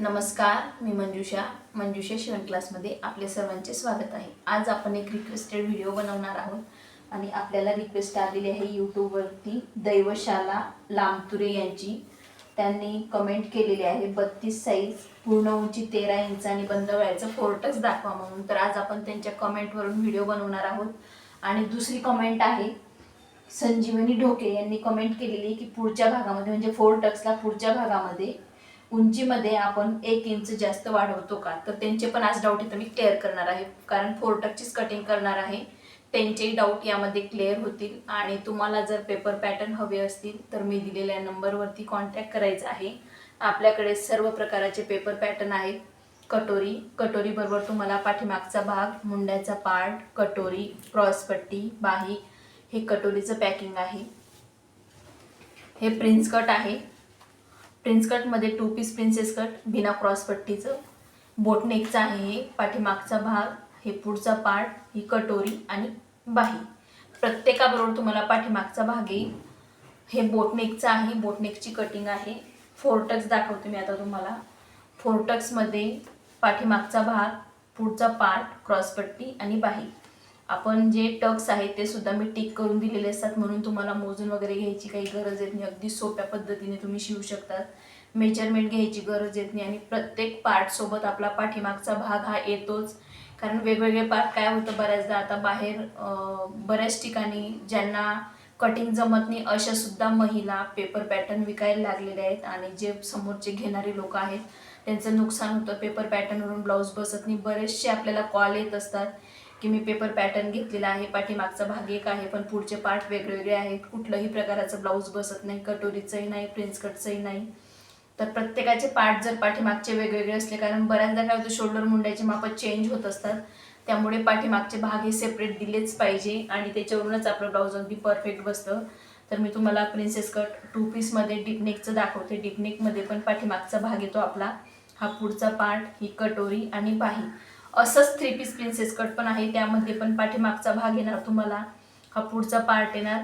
नमस्कार मी मंजुषा. मंजुषा शिवण क्लासमध्ये आपले सर्वांचे स्वागत आहे. आज आपण एक रिक्वेस्टेड व्हिडिओ बनवणार आहोत आणि आपल्याला रिक्वेस्ट आलेली आहे यूट्यूबवरती दैवशाला लांबतुरे यांची. त्यांनी कमेंट केलेली आहे बत्तीस साईज पूर्ण उंची तेरा इंच आणि बंद वयाचं फोर्टच दाखवा म्हणून. तर आज आपण त्यांच्या कमेंटवरून व्हिडिओ बनवणार आहोत. आणि दुसरी कमेंट आहे संजीवनी ढोके यांनी कमेंट केलेली आहे की पुढच्या भागामध्ये म्हणजे फोर टक्सला पुढच्या भागामध्ये उंचीमध्ये आपण एक इंच जास्त वाढवतो का? तर त्यांचे पण आज डाऊट इथं मी क्लिअर करणार आहे. कारण फोर कटिंग करणार आहे. त्यांचेही डाऊट यामध्ये क्लिअर होतील. आणि तुम्हाला जर पेपर पॅटर्न हवे असतील तर मी दिलेल्या नंबरवरती कॉन्टॅक्ट करायचा आहे. आपल्याकडे सर्व प्रकारचे पेपर पॅटर्न आहेत. कटोरी. कटोरीबरोबर तुम्हाला पाठीमागचा भाग मुंड्याचा पार्ट कटोरी क्रॉसपट्टी बाही. हे कटोरीचं पॅकिंग आहे. हे प्रिन्स कट आहे. प्रिन्स कटमध्ये टू पीस प्रिन्सेस कट बिना क्रॉसपट्टीचं बोटनेकचं आहे हे पाठीमागचा भाग हे पुढचा पार्ट ही कटोरी आणि बाही. प्रत्येकाबरोबर तुम्हाला पाठीमागचा भाग येईल. हे बोटनेकचं आहे बोटनेकची कटिंग आहे. फोरटक्स दाखवते मी आता तुम्हाला. फोरटक्समध्ये पाठीमागचा भाग पुढचा पार्ट क्रॉसपट्टी आणि बाही. आपण जे टक्स आहेत ते सुद्धा मी टिक करून दिलेले असतात म्हणून तुम्हाला मोजून वगैरे घ्यायची काही गरज येत नाही अगदी सोप्या पद्धतीने तुम्ही शिवू शकतात. मेजरमेंट घ्यायची गरज येत नाही आणि प्रत्येक पार्टसोबत आपला पाठीमागचा भाग हा येतोच. कारण वेगवेगळे पार्ट काय होतं बऱ्याचदा आता बाहेर बऱ्याच ठिकाणी ज्यांना कटिंग जमत नाही अशा सुद्धा महिला पेपर पॅटर्न विकायला लागलेल्या आहेत आणि जे समोरचे घेणारे लोक आहेत त्यांचं नुकसान होतं. पेपर पॅटर्नवरून ब्लाऊज बसत नाही. बरेचसे आपल्याला कॉल येत असतात की मी पेपर पॅटर्न घेतलेला आहे पाठीमागचा भाग एक आहे पण पुढचे पार्ट वेगवेगळे आहेत. कुठलंही प्रकाराचं ब्लाऊज बसत नाही कटोरीचंही नाही प्रिन्स कटचंही नाही. तर प्रत्येकाचे पार्ट जर पाठीमागचे वेगवेगळे असले कारण बऱ्याचदा काय होतं शोल्डर मुंड्याचे मापं चेंज होत असतात. त्यामुळे पाठीमागचे भाग हे सेपरेट दिलेच पाहिजे आणि त्याच्यावरूनच आपलं ब्लाऊज अगदी परफेक्ट बसतं. तर मी तुम्हाला प्रिन्सेस कट टू पीसमध्ये डिपनेकचं दाखवते. डिपनेकमध्ये पण पाठीमागचा भाग येतो आपला. हा पुढचा पार्ट ही कटोरी आणि बाही. असंच थ्री पीस प्रिन्सेस कट पण आहे. त्यामध्ये पण पाठीमागचा भाग येणार तुम्हाला. हा पुढचा पार्ट येणार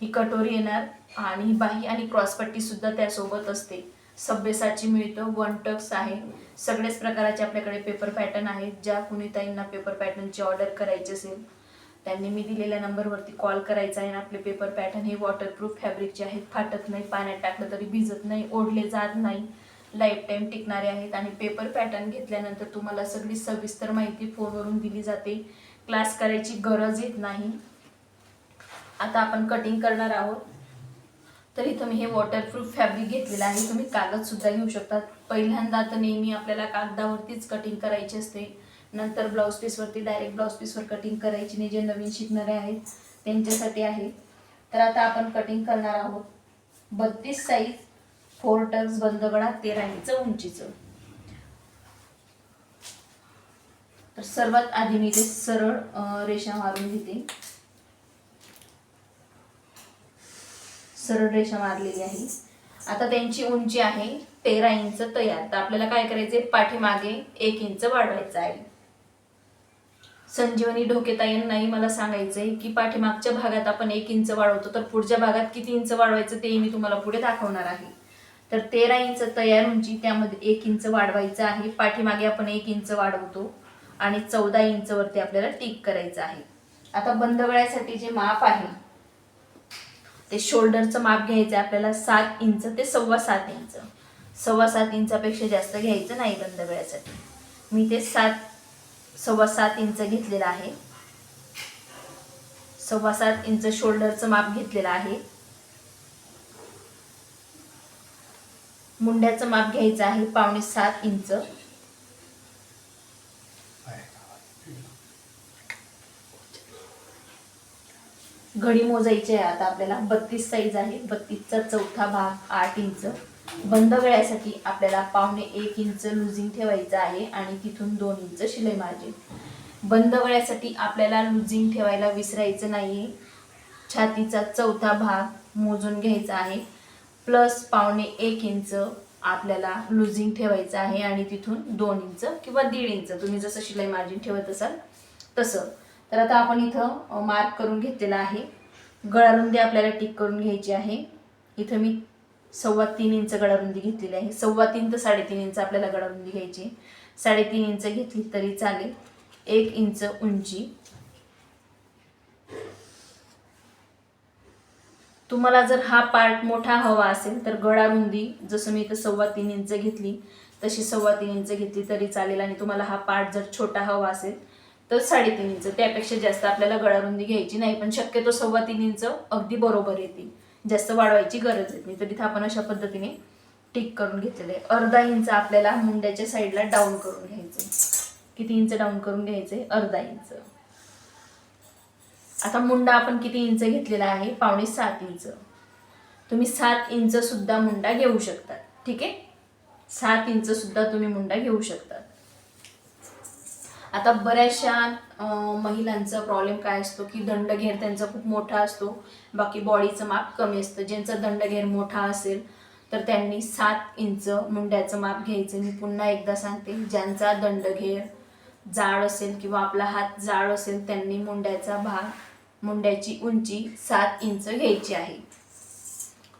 ही कटोरी येणार आणि ही बाही आणि क्रॉसपट्टीसुद्धा त्यासोबत असते. सभ्यसाची मिळतं. वन टक्स आहे. सगळेच प्रकाराचे आपल्याकडे पेपर पॅटर्न आहेत. ज्या कुणी ताईंना पेपर पॅटर्नची ऑर्डर करायची असेल त्यांनी मी दिलेल्या नंबरवरती कॉल करायचा आहे आणि आपले पेपर पॅटर्न हे वॉटरप्रूफ फॅब्रिकचे आहेत फाटत नाही पाण्यात टाकलं तरी भिजत नाही ओढले जात नाही. लाईफ टाईम टिकणारे आहेत आणि पेपर पॅटर्न घेतल्यानंतर तुम्हाला सगळी सविस्तर माहिती फोनवरून दिली जाते. क्लास करायची गरज येत नाही. आता आपण कटिंग करणार आहोत. तर इथं मी हे वॉटरप्रूफ फॅब्रिक घेतलेलं आहे. तुम्ही कागद सुद्धा घेऊ शकतात. पहिल्यांदा तर नेहमी आपल्याला कागदावरतीच कटिंग करायची असते. नंतर ब्लाऊज पीसवरती डायरेक्ट ब्लाऊज पीसवर कटिंग करायची. नाही जे नवीन शिकणारे आहेत त्यांच्यासाठी आहे. तर आता आपण कटिंग करणार आहोत. बत्तीस साईज फोर टक्स बंदगडा तेरा इंच उंचीचं. तर सर्वात आधी मी ते सरळ रेषा मारून घेते. सरळ रेषा मारलेली आहे. आता त्यांची उंची आहे तेरा इंच तयार. तर आपल्याला काय करायचे पाठीमागे एक इंच वाढवायचं आहे. संजीवनी ढोकेताईंनाही मला सांगायचंय की पाठीमागच्या भागात आपण एक इंच वाढवतो तर पुढच्या भागात किती इंच वाढवायचं ते मी तुम्हाला पुढे दाखवणार आहे. तर तेरा इंच तयार उंची त्यामध्ये एक इंच वाढवायचं आहे. पाठीमागे आपण एक इंच वाढवतो आणि चौदा इंचवरती आपल्याला टिक करायचं आहे. आता बंद गळ्यासाठी जे माप आहे ते शोल्डरचं माप घ्यायचं आहे आपल्याला सात इंच ते सव्वा सात इंच. सव्वा सात इंचापेक्षा जास्त घ्यायचं नाही बंद वेळासाठी मी ते सात सव्वा सात इंच घेतलेलं आहे. सव्वा सात इंच शोल्डरचं माप घेतलेलं आहे. मुंड्याचं माप घ्यायचं आहे पावणे सात इंच. घडी मोजायची आहे. आता आपल्याला बत्तीस साईज आहे. बत्तीसचा चौथा भाग आठ इंच बंद गळ्यासाठी आपल्याला पावणे एक इंच लुझिंग ठेवायचं आहे आणि तिथून दोन इंच शिलाई मार्जिन बंद गळ्यासाठी आपल्याला लुझिंग ठेवायला विसरायचं नाही छातीचा चौथा भाग मोजून घ्यायचा आहे. प्लस पावणे एक इंच आपल्याला लुझिंग ठेवायचं आहे आणि तिथून दोन इंच किंवा दीड इंच तुम्ही जसं शिलाई मार्जिन ठेवत असाल तसं. तर आता आपण इथं मार्क करून घेतलेला आहे. गळारुंदी आपल्याला टिक करून घ्यायची आहे. इथं मी सव्वा तीन इंच गळारुंदी घेतलेली आहे. सव्वा तीन तर साडेतीन इंच आपल्याला गळारुंदी घ्यायची साडेतीन इंच घेतली तरी चालेल. एक इंच उंची. तुम्हाला जर हा पार्ट मोठा हवा असेल तर गळारुंदी जसं मी इथं सव्वा तीन इंच घेतली तशी सव्वा तीन इंच घेतली तरी चालेल. आणि तुम्हाला हा पार्ट जर छोटा हवा असेल तर साडेतीन इंच. त्यापेक्षा जास्त आपल्याला गळारुंदी घ्यायची नाही पण शक्यतो सव्वा तीन इंच अगदी बरोबर येतील जास्त वाढवायची गरज येत नाही. तर तिथं आपण अशा पद्धतीने टिक करून घेतलेलं आहे. अर्धा इंच आपल्याला मुंड्याच्या साईडला डाऊन करून घ्यायचं किती इंच डाऊन करून घ्यायचंय? अर्धा इंच. आता मुंडा आपण किती इंच घेतलेला आहे? पावणे सात इंच. तुम्ही सात इंच सुद्धा मुंडा घेऊ शकतात ठीक आहे? सात इंच सुद्धा तुम्ही मुंडा घेऊ शकतात आता बऱ्याचशा महिलांचा प्रॉब्लेम काय असतो की दंडघेर त्यांचा खूप मोठा असतो. बाकी बॉडीचं माप कमी असतं. ज्यांचा दंडघेर मोठा असेल तर त्यांनी सात इंच मुंड्याचं माप घ्यायचं. मी पुन्हा एकदा सांगते ज्यांचा दंडघेर जाड असेल किंवा आपला हात जाड असेल त्यांनी मुंड्याचा भाग मुंड्याची उंची सात इंच घ्यायची आहे.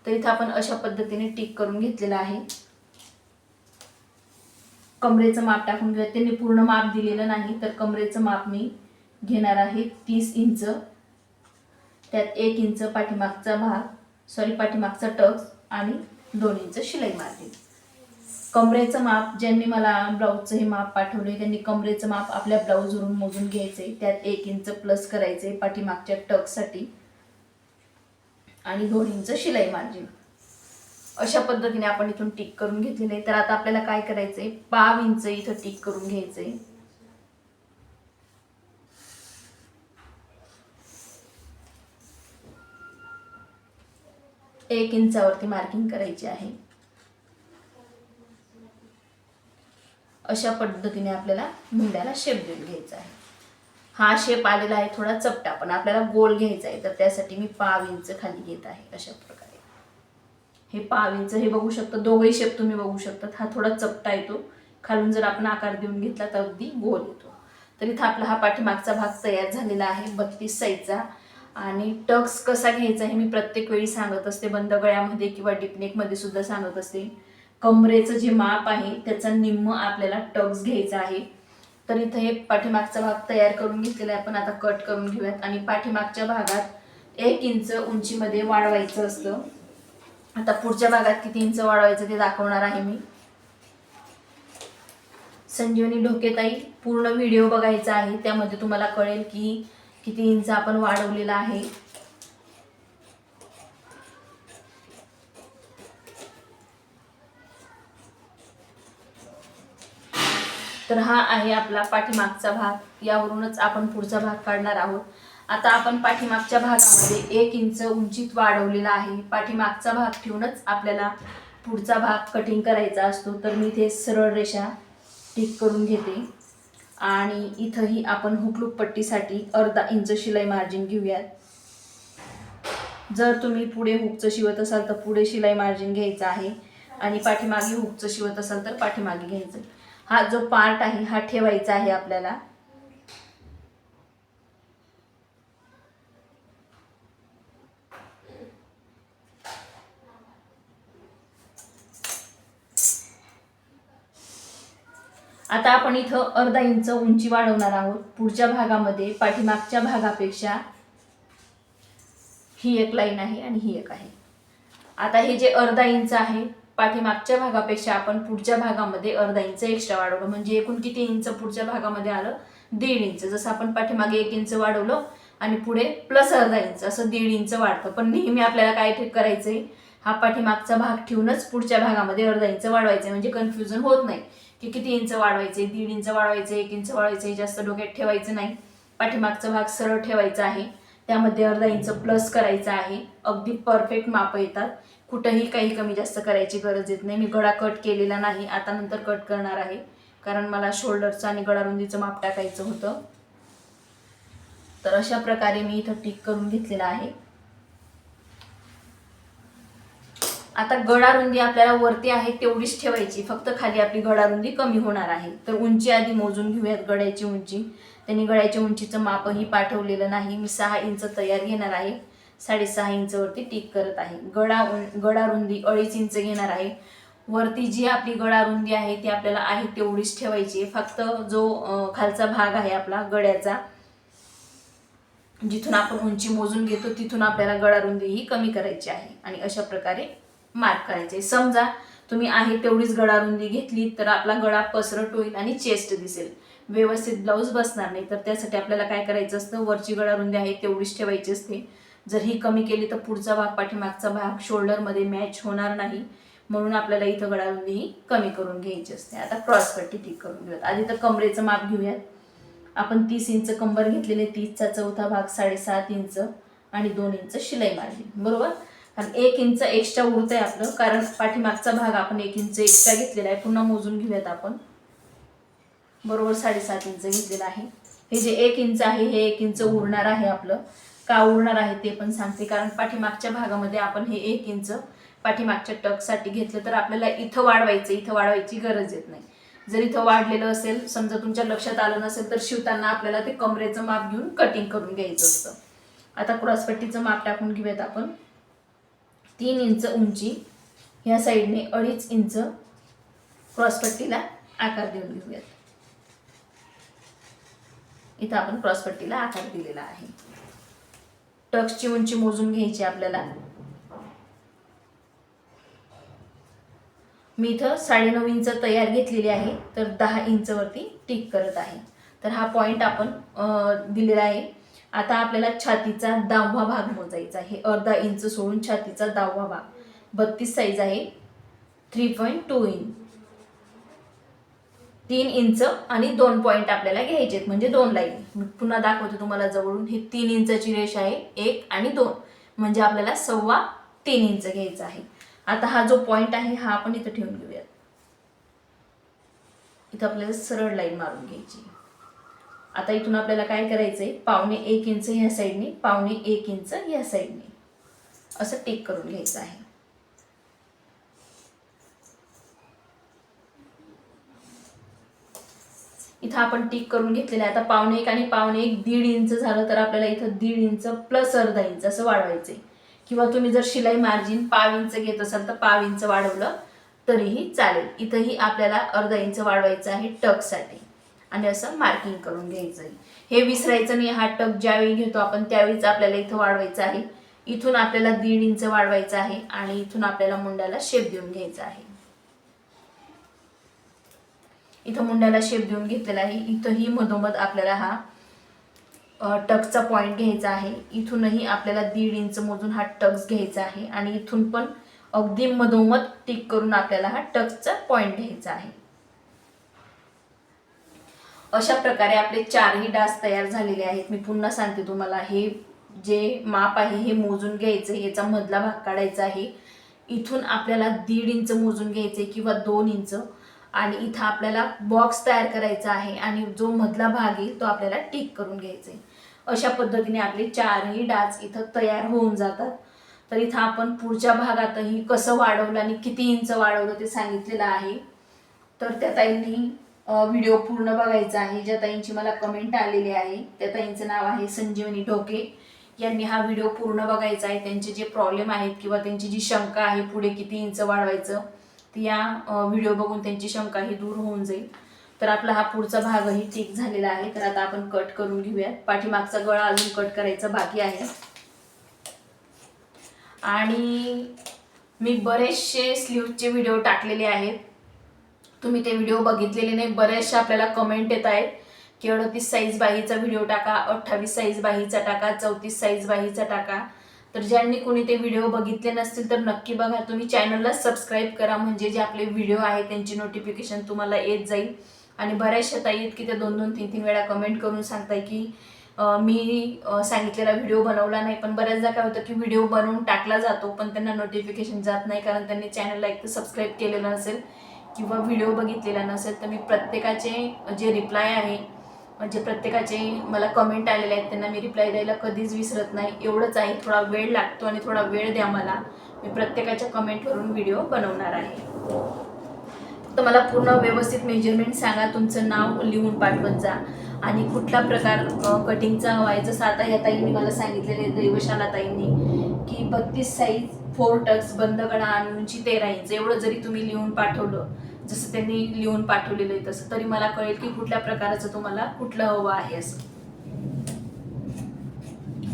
तर इथं आपण अशा पद्धतीने टिक करून घेतलेलं आहे. कमरेचं माप टाकून घेऊया त्यांनी पूर्ण माप दिलेलं नाही तर कमरेचं माप मी घेणार आहे तीस इंच. त्यात एक इंच पाठीमागचा भाग सॉरी पाठीमागचा टक्स आणि दोन इंच शिलाई मारली. कमरेचं माप ज्यांनी मला ब्लाऊजचं हे माप पाठवले त्यांनी कमरेचं माप आपल्या ब्लाऊजवरून मोजून घ्यायचे त्यात एक इंच प्लस करायचे पाठीमागच्या टकसाठी आणि दोन इंच शिलाई मार्जिन अशा पद्धतीने आपण इथून टिक करून घेतलेलं आहे. तर आता आपल्याला काय करायचंय? पाव इंच इथं टिक करून घ्यायचंय. एक इंचावरती मार्किंग करायची आहे. अशा पद्धतीने आपल्याला मुंड्याला शेप देऊन घ्यायचा आहे. हा शेप आलेला आहे थोडा चपटा पण आपल्याला गोल घ्यायचा आहे. तर त्यासाठी मी पाव इंच खाली घेत आहे अशा हे पाव इंच हे बघू शकता. दोघही शेप तुम्ही बघू शकतात. हा थोडा चपटा येतो. खालून जर आपण आकार देऊन घेतला तर अगदी गोल येतो. तर इथं आपला हा पाठीमागचा भाग तयार झालेला आहे. बत्तीस साईजचा. आणि टक्स कसा घ्यायचा हे मी प्रत्येक वेळी सांगत असते. बंद गळ्यामध्ये किंवा डिपनेकमध्ये सुद्धा सांगत असते. कमरेचं जे माप आहे त्याचा निम्म आपल्याला टक्स घ्यायचा आहे. तर इथं हे पाठीमागचा भाग तयार करून घेतलेला आहे. आपण आता कट करून घेऊयात. आणि पाठीमागच्या भागात एक इंच उंचीमध्ये वाढवायचं असतं. आता पुढच्या भागात किती इंच वाढवायचं ते दाखवणार आहे मी. संजीवनी ढोकेताई पूर्ण व्हिडिओ बघायचा आहे त्यामध्ये तुम्हाला कळेल की किती इंच आपण वाढवलेला आहे. तर हा आहे आपला पाठीमागचा भाग यावरूनच आपण पुढचा भाग काढणार आहोत. आता आपण पाठीमागच्या भागामध्ये एक इंच उंचीत वाढवलेला आहे. पाठीमागचा भाग ठेवूनच आपल्याला पुढचा भाग कटिंग करायचा असतो. तर मी इथे सरळ रेषा टिक करून घेते. आणि इथंही आपण हुकलूक पट्टीसाठी अर्धा इंच शिलाई मार्जिन घेऊयात. जर तुम्ही पुढे हुकचं शिवत असाल तर पुढे शिलाई मार्जिन घ्यायचं आहे. आणि पाठीमागे हुकचं शिवत असाल तर पाठीमागे घ्यायचं हा जो पार्ट आहे हा ठेवायचा आहे आपल्याला. आता आपण इथं अर्धा इंच उंची वाढवणार आहोत. पुढच्या भागामध्ये पाठीमागच्या भागापेक्षा ही एक लाईन आहे आणि ही एक आहे. आता हे जे अर्धा इंच आहे पाठीमागच्या भागापेक्षा आपण पुढच्या भागामध्ये अर्धा इंच एक्स्ट्रा वाढवलं. म्हणजे एकूण किती इंच पुढच्या भागामध्ये आलं? दीड इंच. जसं आपण पाठीमागे एक इंच वाढवलं आणि पुढे प्लस अर्धा इंच. असं दीड इंच वाढतं. पण नेहमी आपल्याला काय ठीक करायचंय? हा पाठीमागचा भाग ठेवूनच पुढच्या भागामध्ये अर्धा इंच वाढवायचं म्हणजे कन्फ्युजन होत नाही. की किती इंच वाढवायचे दीड इंच वाढवायचे एक इंच वाढवायचे जास्त डोक्यात ठेवायचं नाही. पाठीमागचा भाग सरळ ठेवायचा आहे. त्यामध्ये अर्धा इंच प्लस करायचा आहे. अगदी परफेक्ट माप येतात. कुठंही काही कमी जास्त करायची गरज येत नाही. मी गळा कट केलेला नाही. आता नंतर कट करणार आहे. कारण मला शोल्डरचं आणि गळारुंदीचं माप टाकायचं होतं. तर अशा प्रकारे मी इथं टिक करून घेतलेलं आहे. आता गडारुंदी आपल्याला वरती आहे तेवढीच ठेवायची. फक्त खाली आपली गडारुंदी कमी होणार आहे. तर उंची आधी मोजून घेऊयात गळ्याची उंची. त्यांनी गळ्याच्या उंचीचं मापही पाठवलेलं नाही. मी सहा इंच तयार घेणार आहे. साडेसहा इंचवरती टिक करत आहे. गडा गडारुंदी अडीच इंच घेणार आहे. वरती जी आपली गडारुंदी आहे ती आपल्याला आहे तेवढीच ठेवायची. आहे फक्त जो खालचा भाग आहे आपला गळ्याचा जिथून आपण उंची मोजून घेतो तिथून आपल्याला गडारुंदी ही कमी करायची आहे. आणि अशा प्रकारे मार्क करायचे. समजा तुम्ही आहे तेवढीच गळा रुंदी घेतली तर आपला गळा पसरट होईल आणि चेस्ट दिसेल. व्यवस्थित ब्लाऊज बसणार नाही तर त्यासाठी आपल्याला काय करायचं असतं? वरची गळा रुंदी आहे तेवढीच ठेवायची असते. जर ही कमी केली तर पुढचा भाग पाठीमागचा भाग शोल्डरमध्ये मॅच होणार नाही. म्हणून आपल्याला इथं गळा रुंदी ही कमी करून घ्यायची असते. आता क्रॉस पट्टी ठीक करून घेऊयात. आधी तर कमरेचं माप घेऊयात. आपण तीस इंच कंबर घेतलेले तीसचा चौथा भाग साडेसात इंच आणि दोन इंच शिलाई मार्जिन. बरोबर? कारण एक इंच एक्स्ट्रा उरत आहे आपलं. कारण पाठीमागचा भाग आपण एक इंच एक्स्ट्रा घेतलेला आहे. पुन्हा मोजून घेऊयात आपण. बरोबर साडेसात इंच घेतलेलं आहे. हे जे एक इंच आहे हे एक इंच उरणार आहे आपलं. का उरणार आहे ते पण सांगते. कारण पाठीमागच्या भागामध्ये आपण हे एक इंच पाठीमागच्या टकसाठी घेतलं तर आपल्याला इथं वाढवायचं. इथं वाढवायची गरज येत नाही. जर इथं वाढलेलं असेल समजा तुमच्या लक्षात आलं नसेल तर शिवताना आपल्याला ते कमरेचं माप घेऊन कटिंग करून घ्यायचं असतं. आता क्रॉसपट्टीचं माप टाकून घेऊयात आपण. तीन इंच उंची ह्या साईडने अडीच इंच क्रॉसपट्टीला आकार देऊन घेऊयात. इथं आपण क्रॉसपट्टीला आकार दिलेला आहे. टक्सची उंची मोजून घ्यायची आपल्याला. मी इथं साडेनऊ इंच तयार घेतलेली आहे तर दहा इंचवरती टिक करत आहे. तर हा पॉईंट आपण दिलेला आहे. आता आपल्याला छातीचा दहावा भाग मोजायचा आहे. अर्धा इंच सोडून छातीचा दहावा भाग. बत्तीस साईज आहे. थ्री पॉईंट टू इंच तीन इंच आणि दोन पॉईंट आपल्याला घ्यायचे आहेत. म्हणजे दोन लाईन पुन्हा दाखवते तुम्हाला जवळून. हे तीन इंचाची रेष आहे. एक आणि दोन. म्हणजे आपल्याला सव्वा तीन इंच घ्यायचा आहे. आता हा जो पॉईंट आहे हा आपण इथं ठेवून घेऊयात. इथं आपल्याला सरळ लाईन मारून घ्यायची आता इथून आपल्याला काय करायचं आहे पावणे एक इंच ह्या साईडनी पावणे एक इंच या साईडनी असं टेक करून घ्यायचं आहे. इथं आपण टिक करून घेतलेलं आहे. आता पावणे एक आणि पावणे एक दीड इंच झालं तर आपल्याला इथं दीड इंच प्लस अर्धा इंच असं वाढवायचं आहे किंवा तुम्ही जर शिलाई मार्जिन पाव इंच घेत असाल तर पाव इंच वाढवलं तरीही चालेल. इथंही आपल्याला अर्धा इंच वाढवायचं आहे टकसाठी. आणि असं मार्किंग करून घ्यायचं आहे. हे विसरायचं नाही हा टक ज्यावेळी घेतो आपण त्यावेळीच आपल्याला इथं वाढवायचं आहे. इथून आपल्याला दीड इंच वाढवायचं आहे आणि इथून आपल्याला मुंड्याला शेप देऊन घ्यायचा आहे. इथं मुंड्याला शेप देऊन घेतलेला आहे. इथंही मधोमध आपल्याला हा अ, टक्सचा पॉईंट घ्यायचा आहे. इथूनही आपल्याला दीड इंच मोजून हा टक्स घ्यायचा आहे आणि इथून पण अगदी मधोमध टिक करून आपल्याला हा टक्सचा पॉईंट घ्यायचा आहे. अशा प्रकारे आपले चारही डास तयार झालेले आहेत. मी पुन्हा सांगते तुम्हाला हे जे माप आहे हे मोजून घ्यायचं याचा मधला भाग काढायचा आहे. इथून आपल्याला दीड इंच मोजून घ्यायचे किंवा दोन इंच. आणि इथं आपल्याला बॉक्स तयार करायचा आहे आणि जो मधला भाग येईल तो आपल्याला टिक करून घ्यायचा आहे अशा पद्धतीने आपले चारही डाच इथं तयार होऊन जातात. तर इथं आपण पुढच्या भागातही कसं वाढवलं आणि किती इंच वाढवलं ते सांगितलेलं आहे. तर त्या ताईंनी व्हिडिओ पूर्ण बघायचा आहे. ज्या ताईंची मला कमेंट आलेली आहे त्या ताईंचं नाव आहे संजीवनी ढोके. यांनी हा व्हिडिओ पूर्ण बघायचा आहे. त्यांचे जे प्रॉब्लेम आहेत किंवा त्यांची जी शंका आहे पुढे किती इंच वाढवायचं ती या व्हिडिओ बघून त्यांची शंका ही दूर होऊन जाईल. तर आपला हा पुढचा भागही ठीक झालेला आहे. तर आता आपण कट करून घेऊयात. पाठीमागचा गळा अजून कट करायचा बाकी आहे. आणि मी बरेचसे स्लीवचे व्हिडिओ टाकलेले आहेत. तुम्ही ते व्हिडिओ बघितलेले नाही बऱ्याचशा आपल्याला कमेंट येत आहेत की अडतीस साईज बाहीचा व्हिडिओ टाका अठ्ठावीस साईज बाहीचा टाका चौतीस साईज बाहीचा टाका. तर ज्यांनी कोणी ते व्हिडिओ बघितले नसतील तर नक्की बघा. तुम्ही चॅनलला सबस्क्राईब करा म्हणजे जे आपले व्हिडिओ आहेत त्यांची नोटिफिकेशन तुम्हाला येत जाईल. आणि बऱ्याचशा ताई आहेत की त्या दोन दोन तीन तीन वेळा कमेंट करून सांगताय की मी सांगितलेला व्हिडिओ बनवला नाही. पण बऱ्याचदा काय होतं की व्हिडिओ बनवून टाकला जातो पण त्यांना नोटिफिकेशन जात नाही कारण त्यांनी चॅनलला एक तर सबस्क्राईब केलेलं नसेल. किंवा व्हिडिओ बघितलेला नसेल तर मी प्रत्येकाचे जे रिप्लाय आहे म्हणजे प्रत्येकाचे मला कमेंट आलेले आहेत त्यांना मी रिप्लाय द्यायला कधीच विसरत नाही. एवढंच आहे थोडा वेळ लागतो आणि थोडा वेळ द्या मला. मी प्रत्येकाच्या कमेंटवरून व्हिडिओ बनवणार आहे. तर मला पूर्ण व्यवस्थित मेजरमेंट सांगा तुमचं नाव लिहून पाठवत जा. आणि कुठला प्रकार कटिंगचा हवा आहे जसं आता या ताईंनी मला सांगितलेले दैवशाला ताईंनी की बत्तीस साईज फोर टक्स बंद गळा आणि उंची तेरा इंच. एवढं जरी तुम्ही लिहून पाठवलं जसं त्यांनी लिहून पाठवलेलं आहे तसं तरी मला कळेल की कुठल्या प्रकाराचं तुम्हाला कुठलं हवं आहे असं.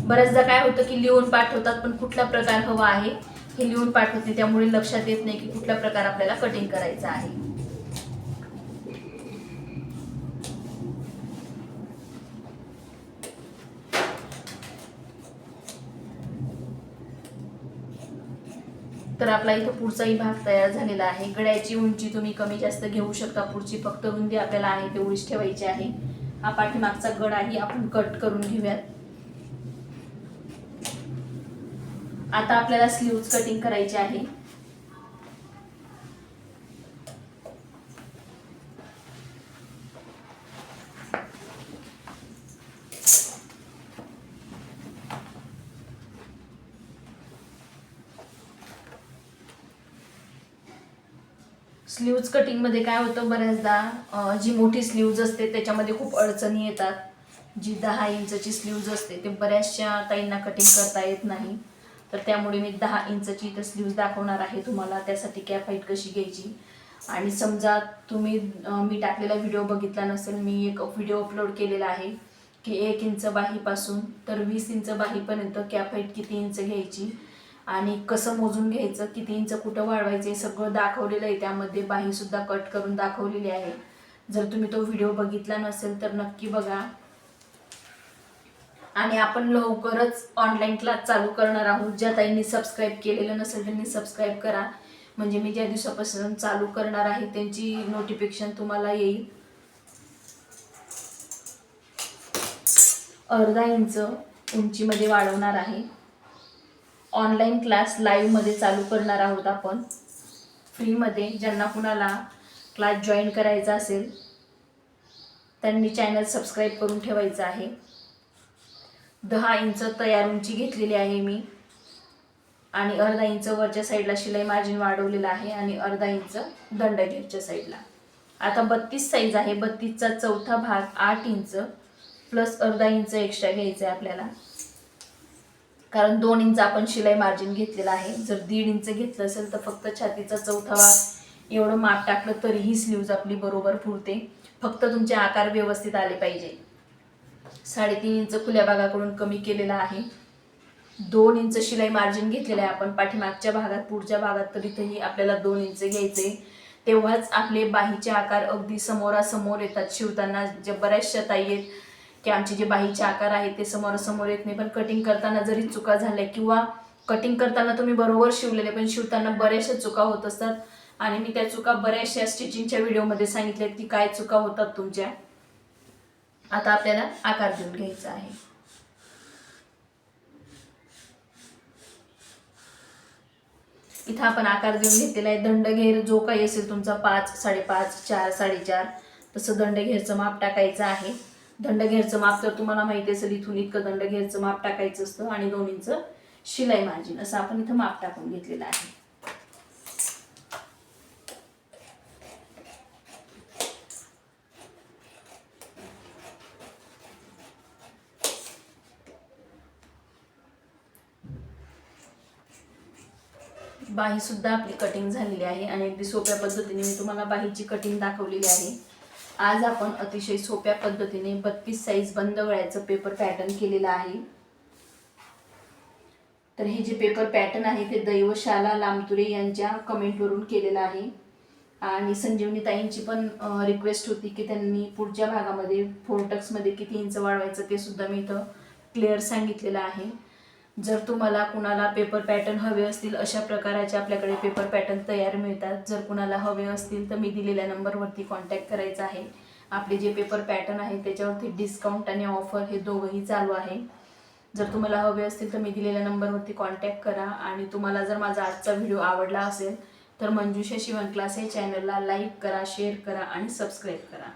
बऱ्याचदा काय होतं की लिहून पाठवतात पण कुठला प्रकार हवा आहे हे लिहून पाठवते त्यामुळे लक्षात येत नाही की कुठला प्रकार आपल्याला कटिंग करायचा आहे. तर आपला इथं पुढचाही भाग तयार झालेला आहे. गड्याची उंची तुम्ही कमी जास्त घेऊ शकता. पुढची फक्त रुंदी आपल्याला आहे तेवढीच ठेवायची आहे. हा पाठीमागचा गडाही आपण कट करून घेऊयात. आता आपल्याला स्लीव्ज कटिंग करायची आहे. स्लीव्ज कटिंगमध्ये काय होतं बऱ्याचदा जी मोठी स्लीव्ज असते त्याच्यामध्ये खूप अडचणी येतात. जी दहा इंचची स्लीव्ज असते ते बऱ्याचशा ताईंना कटिंग करता येत नाही. तर त्यामुळे मी दहा इंचची इथं स्लीव्ज दाखवणार आहे तुम्हाला त्यासाठी कॅप हाईट कशी घ्यायची. आणि समजा तुम्ही मी टाकलेला व्हिडिओ बघितला नसेल मी एक व्हिडिओ अपलोड केलेला आहे की एक इंच बाहीपासून तर वीस इंच बाहीपर्यंत कॅप हाईट किती इंच घ्यायची. आणि कसं मोजून घ्यायचं किती इंच कुठं वाढवायचं हे सगळं दाखवलेलं आहे. त्यामध्ये बाहीसुद्धा कट करून दाखवलेली आहे. जर तुम्ही तो व्हिडिओ बघितला नसेल तर नक्की बघा. आणि आपण लवकरच ऑनलाईन क्लास चालू करणार आहोत. ज्या ताईंनी सबस्क्राईब केलेलं नसेल त्यांनी सबस्क्राईब करा. म्हणजे मी ज्या दिवसापासून चालू करणार आहे त्यांची नोटिफिकेशन तुम्हाला येईल. अर्धा इंच उंचीमध्ये वाढवणार आहे. ऑनलाईन क्लास लाईव्हमध्ये चालू करणार आहोत आपण. फ्रीमध्ये ज्यांना कुणाला क्लास जॉईन करायचा असेल त्यांनी चॅनल सबस्क्राईब करून ठेवायचं आहे. दहा इंच तयार उंची घेतलेली आहे मी. आणि अर्धा इंच वरच्या साईडला शिलाई मार्जिन वाढवलेलं आहे आणि अर्धा इंच दंडगेरच्या साईडला आता बत्तीस साईज आहे. बत्तीसचा चौथा भाग आठ इंच प्लस अर्धा इंच एक्स्ट्रा घ्यायचा आहे आपल्याला. कारण दोन इंच आपण शिलाई मार्जिन घेतलेलं आहे. जर दीड इंच घेतलं असेल तर फक्त छातीचा चौथा भाग एवढं माप टाकलं तरीही स्लीव्ज आपली बरोबर पुरते फक्त तुमचे आकार व्यवस्थित आले पाहिजे. साडेतीन इंच खुल्या भागाकडून कमी केलेला आहे. दोन इंच शिलाई मार्जिन घेतलेलं आहे. आपण पाठीमागच्या भागात पुढच्या भागात तर आपल्याला दोन इंच घ्यायचे. तेव्हाच आपले बाहीचे आकार अगदी समोरासमोर येतात. शिवताना जे बऱ्याचशा ताई आहेत की आमचे जे बाहीचे आकार आहेत ते समोरासमोर येत नाही. पण कटिंग करताना जरी चुका झाल्या किंवा कटिंग करताना तुम्ही बरोबर शिवलेले पण शिवताना बऱ्याचशा चुका होत असतात. आणि मी त्या चुका बऱ्याचशा स्टिचिंगच्या व्हिडिओमध्ये सांगितल्या की काय चुका होतात तुमच्या. आता आपल्याला आकार देऊन घ्यायचा आहे. इथं आपण आकार देऊन घेतलेला आहे. दंडघेर जो काही असेल तुमचा पाच साडेपाच चार साडेचार तसं दंडघेरचं माप टाकायचं आहे. दंडघेरचं माप तर तुम्हाला माहिती असेल इथून इतकं दंडघेरचं माप टाकायचं असतं आणि दोन इंच शिलाई मार्जिन असं आपण इथं माप टाकून घेतलेलं आहे. बाही सुद्धा आपली कटिंग झालेली आहे आणि अगदी सोप्या पद्धतीने मी तुम्हाला बाहीची कटिंग दाखवलेली आहे. आज आपण अतिशय सोप्या पद्धतीने बत्तीस साईज बंद वळ्याचं पेपर पॅटर्न केलेलं आहे. तर हे जे पेपर पॅटर्न आहे ते दैवशाला लामतुरे यांच्या कमेंटवरून केलेलं आहे. आणि संजीवनी ताईंची पण रिक्वेस्ट होती की त्यांनी पुढच्या भागामध्ये फोर्टक्समध्ये किती इंच वाढवायचं ते सुद्धा मी इथं क्लिअर सांगितलेलं आहे. जर तुम्हाला कुणाला पेपर पॅटर्न हवे असतील अशा प्रकाराचे आपल्याकडे पेपर पॅटर्न तयार मिळतात. जर कुणाला हवे असतील तर मी दिलेल्या नंबरवरती कॉन्टॅक्ट करायचा आहे. आपले जे पेपर पॅटर्न आहे त्याच्यावरती डिस्काउंट आणि ऑफर हे दोघंही चालू आहे. जर तुम्हाला हवे असतील तर मी दिलेल्या नंबरवरती कॉन्टॅक्ट करा. आणि तुम्हाला जर माझा आजचा व्हिडिओ आवडला असेल तर मंजुषा शिवण क्लास हे चॅनलला लाईक करा शेअर करा आणि सबस्क्राईब करा.